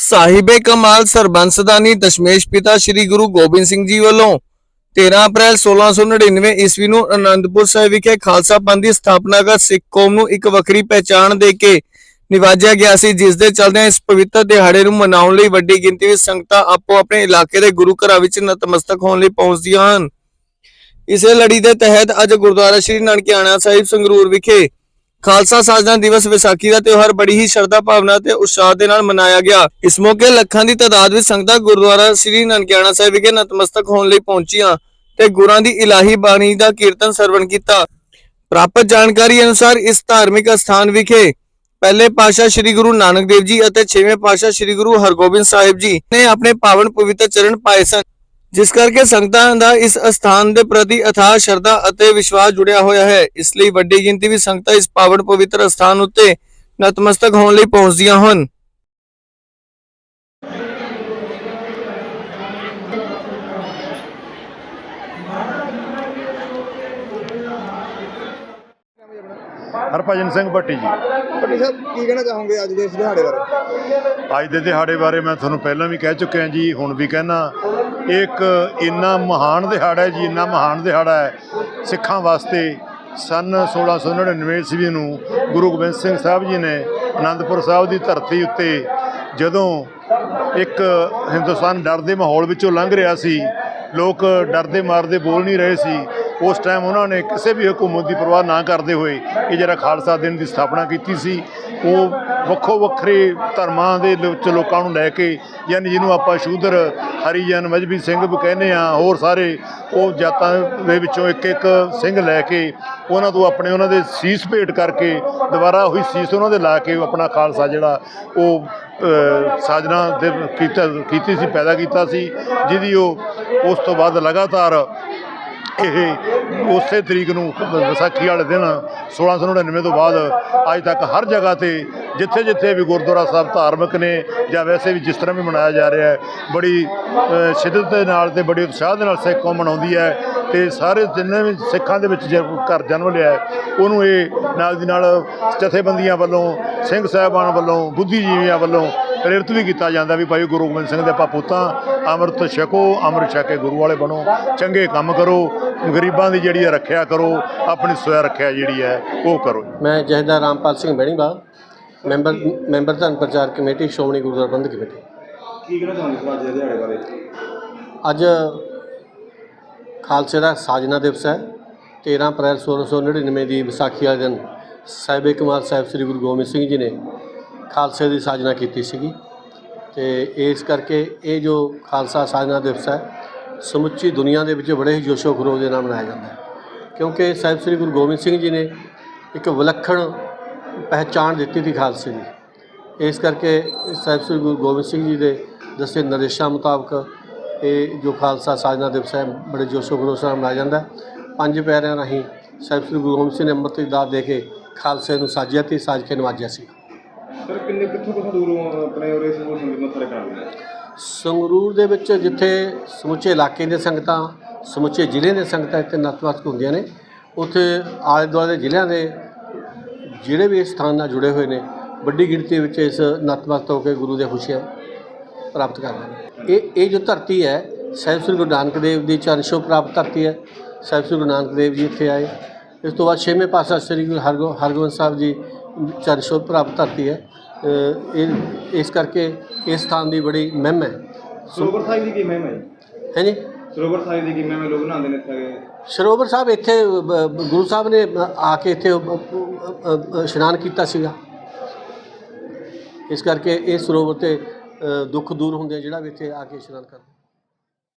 ਸਾਹਿਬੇ ਕਮਾਲ ਸਰਬੰਸਦਾਨੀ ਦਸ਼ਮੇਸ਼ ਪਿਤਾ ਸ੍ਰੀ ਗੁਰੂ ਗੋਬਿੰਦ ਸਿੰਘ ਜੀ ਵੱਲੋਂ 13 ਅਪ੍ਰੈਲ 1699 ਈਸਵੀ ਨੂੰ ਅਨੰਦਪੁਰ ਸਾਹਿਬ ਵਿਖੇ ਖਾਲਸਾ ਪੰਥ ਦੀ ਸਥਾਪਨਾ ਕਰ ਸਿੱਖ ਕੌਮ ਨੂੰ ਇੱਕ ਵੱਖਰੀ ਪਹਿਚਾਣ ਦੇ ਕੇ ਨਿਵਾਜਿਆ ਗਿਆ ਸੀ, ਜਿਸ ਦੇ ਚਲਦਿਆਂ ਇਸ ਪਵਿੱਤਰ ਦਿਹਾੜੇ ਨੂੰ ਮਨਾਉਣ ਲਈ ਵੱਡੀ ਗਿਣਤੀ ਵਿੱਚ ਸੰਗਤਾਂ ਆਪੋ ਆਪਣੇ ਇਲਾਕੇ ਦੇ ਗੁਰੂ ਘਰਾਂ ਵਿੱਚ ਨਤਮਸਤਕ ਹੋਣ ਲਈ ਪਹੁੰਚਦੀਆਂ ਹਨ। ਇਸੇ ਲੜੀ ਦੇ ਤਹਿਤ ਅੱਜ ਗੁਰਦੁਆਰਾ ਸ੍ਰੀ ਨਾਨਕਿਆਣਾ ਸਾਹਿਬ ਸੰਗਰੂਰ ਵਿਖੇ ਖਾਲਸਾ ਸਾਜਨਾ ਦਿਵਸ ਵਿਸਾਖੀ ਦਾ ਤਿਉਹਾਰ ਬੜੀ ਹੀ ਸ਼ਰਧਾ ਭਾਵਨਾ ਤੇ ਉਤਸ਼ਾਹ ਦੇ ਨਾਲ ਮਨਾਇਆ ਗਿਆ। ਇਸ ਮੌਕੇ ਲੱਖਾਂ ਦੀ ਤਾਦਾਦ ਵਿੱਚ ਸੰਗਤਾਂ ਗੁਰਦੁਆਰਾ ਸ੍ਰੀ ਨਾਨਕਿਆਣਾ ਸਾਹਿਬ ਵਿਖੇ ਨਤਮਸਤਕ ਹੋਣ ਲਈ ਪਹੁੰਚੀਆਂ ਤੇ ਗੁਰਾਂ ਦੀ ਇਲਾਹੀ ਬਾਣੀ ਦਾ ਕੀਰਤਨ ਸਰਵਣ ਕੀਤਾ। ਪ੍ਰਾਪਤ ਜਾਣਕਾਰੀ ਅਨੁਸਾਰ ਇਸ ਧਾਰਮਿਕ ਅਸਥਾਨ ਵਿਖੇ ਪਹਿਲੇ ਪਾਤਸ਼ਾਹ ਸ੍ਰੀ ਗੁਰੂ ਨਾਨਕ ਦੇਵ ਜੀ ਅਤੇ ਛੇਵੇਂ ਪਾਤਸ਼ਾਹ ਸ੍ਰੀ ਗੁਰੂ ਹਰਗੋਬਿੰਦ ਸਾਹਿਬ ਜੀ ਨੇ ਆਪਣੇ ਪਾਵਨ ਪਵਿੱਤਰ ਚਰਨ ਪਾਏ ਸਨ। ਜਿਸ ਕਰਕੇ ਸੰਗਤਾਂ ਦਾ ਇਸ ਅਸਥਾਨ ਦੇ ਪ੍ਰਤੀ ਅਥਾਹ ਸ਼ਰਧਾ ਅਤੇ ਵਿਸ਼ਵਾਸ ਜੁੜਿਆ ਹੋਇਆ ਹੈ। ਇਸ ਲਈ ਵੱਡੀ ਗਿਣਤੀ ਵਿੱਚ ਸੰਗਤਾਂ ਇਸ ਪਾਵਨ ਪਵਿੱਤਰ ਅਸਥਾਨ ਉੱਤੇ ਨਤਮਸਤਕ ਹੋਣ ਲਈ ਪਹੁੰਚਦੀਆਂ ਹਨ। ਹਰਭਜਨ ਸਿੰਘ ਭੱਟੀ ਜੀ। ਪੱਟੀ ਸਾਹਿਬ ਕੀ ਕਹਿਣਾ ਚਾਹੋਗੇ ਅੱਜ ਦੇ ਇਸ ਦਿਹਾੜੇ ਬਾਰੇ? ਅੱਜ ਦੇ ਦਿਹਾੜੇ ਬਾਰੇ ਮੈਂ ਤੁਹਾਨੂੰ ਪਹਿਲਾਂ ਵੀ ਕਹਿ ਚੁੱਕਿਆ ਜੀ ਹੁਣ ਵੀ ਕਹਿਣਾ। ਇੱਕ ਇੰਨਾ ਮਹਾਨ ਦਿਹਾੜਾ ਹੈ ਜੀ, ਇੰਨਾ ਮਹਾਨ ਦਿਹਾੜਾ ਹੈ ਸਿੱਖਾਂ ਵਾਸਤੇ। ਸਨ 1699 ਈਸਵੀ ਨੂੰ ਗੁਰੂ ਗੋਬਿੰਦ ਸਿੰਘ ਸਾਹਿਬ ਜੀ ਨੇ ਆਨੰਦਪੁਰ ਸਾਹਿਬ ਦੀ ਧਰਤੀ ਉੱਤੇ ਜਦੋਂ ਇੱਕ ਹਿੰਦੁਸਤਾਨ ਡਰ ਦੇ ਮਾਹੌਲ ਵਿੱਚੋਂ ਲੰਘ ਰਿਹਾ ਸੀ, ਲੋਕ ਡਰਦੇ ਮਾਰਦੇ ਬੋਲ ਨਹੀਂ ਰਹੇ ਸੀ ਉਸ ਟਾਈਮ ਉਹਨਾਂ ਨੇ ਕਿਸੇ ਵੀ ਹਕੂਮਤ ਦੀ ਪਰਵਾਹ ਨਾ ਕਰਦੇ ਹੋਏ ਇਹ ਜਿਹੜਾ ਖਾਲਸਾ ਦਿਨ ਦੀ ਸਥਾਪਨਾ ਕੀਤੀ ਸੀ, ਉਹ ਵੱਖੋ ਵੱਖਰੇ ਧਰਮਾਂ ਦੇ ਵਿੱਚ ਲੋਕਾਂ ਨੂੰ ਲੈ ਕੇ, ਯਾਨੀ ਜਿਹਨੂੰ ਆਪਾਂ ਸ਼ੂਦਰ, ਹਰੀਜਨ, ਮਜਬੀ ਸਿੰਘ ਵੀ ਕਹਿੰਦੇ ਆ ਹੋਰ ਸਾਰੇ ਉਹ ਜਾਤਾਂ ਦੇ ਵਿੱਚੋਂ ਇੱਕ ਇੱਕ ਸਿੰਘ ਲੈ ਕੇ ਉਹਨਾਂ ਤੋਂ ਆਪਣੇ ਉਹਨਾਂ ਦੇ ਸੀਸ ਭੇਟ ਕਰਕੇ ਦੁਬਾਰਾ ਉਹੀ ਸੀਸ ਉਹਨਾਂ ਦੇ ਲਾ ਕੇ ਆਪਣਾ ਖਾਲਸਾ ਜਿਹੜਾ ਉਹ ਸਾਜਨਾ ਦੇ ਕੀਤਾ, ਕੀਤੀ ਸੀ, ਪੈਦਾ ਕੀਤਾ ਸੀ, ਜਿਹਦੀ ਉਹ ਉਸ ਤੋਂ ਬਾਅਦ ਲਗਾਤਾਰ ਇਹ ਉਸੇ ਤਰੀਕ ਨੂੰ ਵਿਸਾਖੀ ਵਾਲੇ ਦਿਨ 1699 ਤੋਂ ਬਾਅਦ ਅੱਜ ਤੱਕ ਹਰ ਜਗ੍ਹਾ ਤੇ ਜਿੱਥੇ ਜਿੱਥੇ ਵੀ ਗੁਰਦੁਆਰਾ ਸਾਹਿਬ ਧਾਰਮਿਕ ਨੇ ਜਾਂ ਵੈਸੇ ਵੀ ਜਿਸ ਤਰ੍ਹਾਂ ਵੀ ਮਨਾਇਆ ਜਾ ਰਿਹਾ ਹੈ, ਬੜੀ ਸ਼ਿੱਦਤ ਦੇ ਨਾਲ ਤੇ ਬੜੀ ਉਤਸ਼ਾਹ ਦੇ ਨਾਲ ਸਿੱਖ ਕੌਮ ਮਨਾਉਂਦੀ ਹੈ ਤੇ ਸਾਰੇ ਜਿੰਨੇ ਵੀ ਸਿੱਖਾਂ ਦੇ ਵਿੱਚ ਜੇ ਘਰ ਜਨਮ ਲਿਆ ਉਹਨੂੰ ਇਹ ਨਾਲ ਦੀ ਨਾਲ ਜਥੇਬੰਦੀਆਂ ਵੱਲੋਂ, ਸਿੰਘ ਸਾਹਿਬਾਨ ਵੱਲੋਂ, ਬੁੱਧੀਜੀਵੀਆਂ ਵੱਲੋਂ ਪ੍ਰੇਰਿਤ ਵੀ ਕੀਤਾ ਜਾਂਦਾ ਵੀ ਭਾਈ ਗੁਰੂ ਗੋਬਿੰਦ ਸਿੰਘ ਦੇ ਆਪਾਂ ਪੁੱਤਾਂ ਅੰਮ੍ਰਿਤ ਛਕੋ ਅੰਮ੍ਰਿਤ ਛਕ ਕੇ ਗੁਰੂ ਵਾਲੇ ਬਣੋ ਚੰਗੇ ਕੰਮ ਕਰੋ ਗਰੀਬਾਂ ਦੀ ਜਿਹੜੀ ਹੈ ਰੱਖਿਆ ਕਰੋ ਆਪਣੀ ਸਵੈ ਰੱਖਿਆ ਜਿਹੜੀ ਹੈ ਉਹ ਕਰੋ। ਮੈਂ ਜਹਦਾ ਰਾਮਪਾਲ ਸਿੰਘ ਬੈਣੀਵਾਲ ਮੈਂਬਰ ਮੈਂਬਰ ਧਨ ਪ੍ਰਚਾਰ ਕਮੇਟੀ ਸ਼੍ਰੋਮਣੀ ਗੁਰਦੁਆਰਾ ਪ੍ਰਬੰਧਕ ਕਮੇਟੀ। ਕੀ ਕਹਿਣਾ ਚਾਹੋਗੇ ਸਰ ਅੱਜ ਦੇ ਦਿਹਾੜੇ ਬਾਰੇ? ਅੱਜ ਖਾਲਸੇ ਦਾ ਸਾਜਨਾ ਦਿਵਸ ਹੈ। 13 ਅਪ੍ਰੈਲ 1699 ਦੀ ਵਿਸਾਖੀ ਵਾਲੇ ਦਿਨ ਸਾਹਿਬੇ ਕਮਾਲ ਸਾਹਿਬ ਸ੍ਰੀ ਗੁਰੂ ਗੋਬਿੰਦ ਸਿੰਘ ਜੀ ਨੇ ਖਾਲਸੇ ਦੀ ਸਾਜਨਾ ਕੀਤੀ ਸੀਗੀ ਤੇ ਇਸ ਕਰਕੇ ਇਹ ਜੋ ਖਾਲਸਾ ਸਾਜਨਾ ਦਿਵਸ ਹੈ, ਸਮੁੱਚੀ ਦੁਨੀਆ ਦੇ ਵਿੱਚ ਬੜੇ ਹੀ ਜੋਸ਼ੋ ਖਰੋਸ਼ ਦੇ ਨਾਲ ਮਨਾਇਆ ਜਾਂਦਾ ਹੈ। ਕਿਉਂਕਿ ਸਾਹਿਬ ਸ੍ਰੀ ਗੁਰੂ ਗੋਬਿੰਦ ਸਿੰਘ ਜੀ ਨੇ ਇੱਕ ਵਿਲੱਖਣ ਪਹਿਚਾਣ ਦਿੱਤੀ ਸੀ ਖਾਲਸੇ ਦੀ। ਇਸ ਕਰਕੇ ਸਾਹਿਬ ਸ੍ਰੀ ਗੁਰੂ ਗੋਬਿੰਦ ਸਿੰਘ ਜੀ ਦੇ ਦੱਸੇ ਨਿਰਦੇਸ਼ਾਂ ਮੁਤਾਬਕ ਇਹ ਜੋ ਖਾਲਸਾ ਸਾਜਨਾ ਦਿਵਸ ਹੈ, ਬੜੇ ਜੋਸ਼ੋ ਖਰੋਸ਼ ਨਾਲ ਮਨਾਇਆ ਜਾਂਦਾ ਪੰਜ ਪਿਆਰਿਆਂ ਰਾਹੀਂ ਸਾਹਿਬ ਸ੍ਰੀ ਗੁਰੂ ਗੋਬਿੰਦ ਸਿੰਘ ਨੇ ਅੰਮ੍ਰਿਤ ਦੀ ਦਾਤ ਦੇ ਕੇ ਖਾਲਸੇ ਨੂੰ ਸਾਜਿਆ ਤੇ ਸਾਜ ਕੇ ਨਵਾਜਿਆ ਸੀ ਸਰ, ਕਿੰਨੇ ਕਿੱਥੋਂ ਕਿੱਥੋਂ ਦੂਰੋਂ ਆਪਣੇ ਉਰੇ ਸਮੂਹ ਸੰਗਤ ਮੱਥਾ ਟੇਕਣ ਆਉਂਦੇ ਨੇ ਸੰਗਰੂਰ ਦੇ ਵਿੱਚ ਜਿੱਥੇ ਸਮੁੱਚੇ ਇਲਾਕੇ ਦੇ ਸੰਗਤਾਂ, ਸਮੁੱਚੇ ਜ਼ਿਲ੍ਹੇ ਦੇ ਸੰਗਤਾਂ ਇੱਥੇ ਨਤਮਸਤਕ ਹੁੰਦੀਆਂ ਨੇ, ਉੱਥੇ ਆਲੇ ਦੁਆਲੇ ਦੇ ਜ਼ਿਲ੍ਹਿਆਂ ਦੇ ਜਿਹੜੇ ਵੀ ਇਸ ਸਥਾਨ ਨਾਲ ਜੁੜੇ ਹੋਏ ਨੇ, ਵੱਡੀ ਗਿਣਤੀ ਵਿੱਚ ਇਸ ਨਤਮਸਤਕ ਹੋ ਕੇ ਗੁਰੂ ਦੇ ਖੁਸ਼ੀਆਂ ਪ੍ਰਾਪਤ ਕਰਦੇ ਨੇ। ਇਹ ਇਹ ਜੋ ਧਰਤੀ ਹੈ, ਸਾਹਿਬ ਸ੍ਰੀ ਗੁਰੂ ਨਾਨਕ ਦੇਵ ਦੀ ਚਰਨ ਪ੍ਰਾਪਤ ਧਰਤੀ ਹੈ। ਸਾਹਿਬ ਸ੍ਰੀ ਗੁਰੂ ਨਾਨਕ ਦੇਵ ਜੀ ਇੱਥੇ ਆਏ। ਇਸ ਤੋਂ ਬਾਅਦ ਛੇਵੇਂ ਪਾਤਸ਼ਾਹ ਸ੍ਰੀ ਗੁਰੂ ਹਰਗੋ ਹਰਗੋਬਿੰਦ ਸਾਹਿਬ ਜੀ ਚਰਨ ਪ੍ਰਾਪਤ ਧਰਤੀ ਹੈ। ਇਹ ਇਸ ਕਰਕੇ ਇਸ ਸਥਾਨ ਦੀ ਬੜੀ ਮਹਿਮਾ ਹੈ। ਸਰੋਵਰ ਸਾਹਿਬ ਦੀ ਕੀ ਮਹਿਮਾ ਹੈ ਹੈ ਜੀ? ਸਰੋਵਰ ਸਾਹਿਬ ਦੀ ਕੀ ਮਹਿਮਾ ਲੋਕ ਨਹਾਉਂਦੇ ਨੇ ਇੱਥੇ ਸਰੋਵਰ ਸਾਹਿਬ ਇੱਥੇ ਗੁਰੂ ਸਾਹਿਬ ਨੇ ਆ ਕੇ ਇੱਥੇ ਇਸ਼ਨਾਨ ਕੀਤਾ ਸੀਗਾ। ਇਸ ਕਰਕੇ ਇਹ ਸਰੋਵਰ ਤੇ ਦੁੱਖ ਦੂਰ ਹੁੰਦੇ ਆ ਜਿਹੜਾ ਵੀ ਇੱਥੇ ਆ ਕੇ ਇਸ਼ਨਾਨ ਕਰਦਾ।